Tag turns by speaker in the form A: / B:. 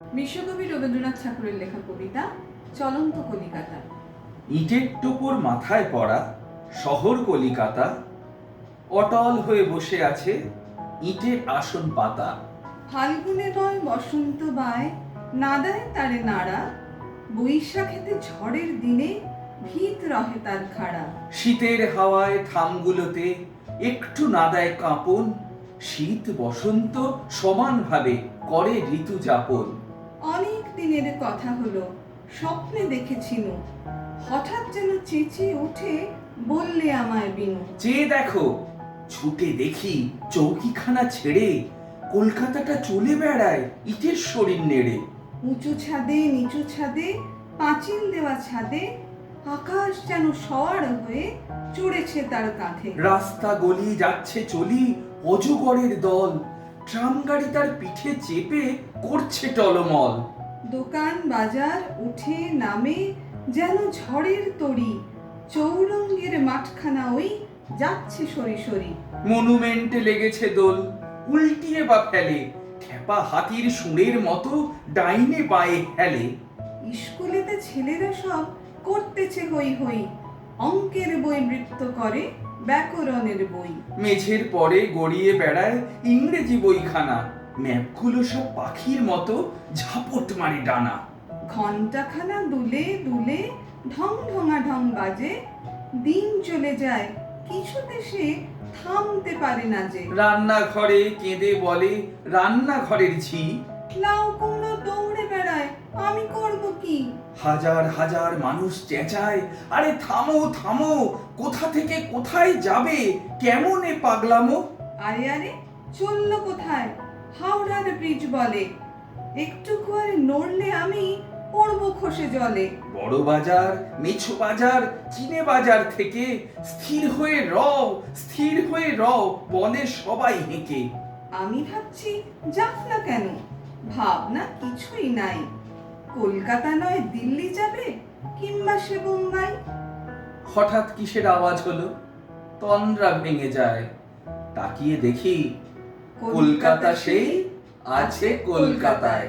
A: বিশ্বকবি রবীন্দ্রনাথ ঠাকুরের লেখা কবিতা চলন্ত কলিকাতা।
B: ইটের টোপর মাথায় পড়া শহর কলিকাতা অটল হয়ে বসে আছে ইটের আসন পাতা।
A: ফাল্গুনে বয় বসন্ত বায় নাদায় তারে নাড়া বৈশাখেতে ঝড়ের দিনে ভিত রহে তার খাড়া।
B: শীতের হাওয়ায় থামগুলোতে একটু নাদায় কাঁপন শীত বসন্ত সমানভাবে করে ঋতু যাপন
A: দিনের কথা হলো স্বপ্নে দেখেছিনু হঠাৎ যেন চেঁচিয়ে উঠে বললে আমায় বিনু
B: চেয়ে দেখো ছুটে দেখি চৌকিখানা ছেড়ে কলকাতাটা চলে বেড়ায় ইটের শরীর নেড়ে।
A: উঁচু ছাদে নিচু ছাদে পাঁচিল দেওয়া ছাদে আকাশ যেন সওয়ার হয়ে চড়েছে তার কাঁধে।
B: রাস্তা গলি যাচ্ছে চলি অজগরের দল ট্রাম গাড়ি তার পিঠে চেপে করছে টলমল।
A: দোকান বাজার উঠে নামে যেন ঝড়ের তরি চৌরঙ্গের মাঠখানা ওই যাচ্ছে সরি সরি।
B: মনুমেন্টে লেগেছে দোল উল্টিয়ে বা ফেলে খেপা হাতির সুরের মতো ডাইনে বায়ে হেলে।
A: স্কুলেতে ছেলেরা সব করতেছে হই হই অঙ্কের বই বৃত্ত করে ব্যাকরণের বই।
B: মেঝের পরে গড়িয়ে বেড়ায় ইংরেজি বইখানা ম্যাপগুলো সব পাখির মতো ঝাপট মারে ডানা।
A: ঘন্টাখানা দুলে দুলে ঢং ঢঙা ঢং বাজে দিন চলে যায় কিছুতে সে থামতে পারে না যে।
B: রান্নাঘরে কেঁদে বলে রান্নাঘরের ঝি?
A: লাউ কুমড়ো দৌড়ে বেড়ায় আমি করব কি?
B: হাজার হাজার মানুষ চেঁচায় আরে থামো থামো কোথা থেকে কোথায় যাবে? কেমন এ পাগলামো?
A: আরে আরে চলল কোথায়? হাওড়ার ব্রিজ বলে। একটু করে নড়লে আমি পড়ব খসে জলে।
B: বড় বাজার মেছো বাজার চিনে বাজার থেকে স্থির হয়ে রও স্থির হয়ে রও বলে সবাই হেঁকে।
A: আমি ভাবছি যাক না কেন ভাবনা কিছুই নাই। কলকাতা নয় দিল্লি যাবে কিংবা সে বোম্বাই
B: হঠাৎ কিসের আওয়াজ হলো? তন্দ্রা ভেঙে যায়। তাকিয়ে দেখি কলকাতা সেই আছে কলকাতায়।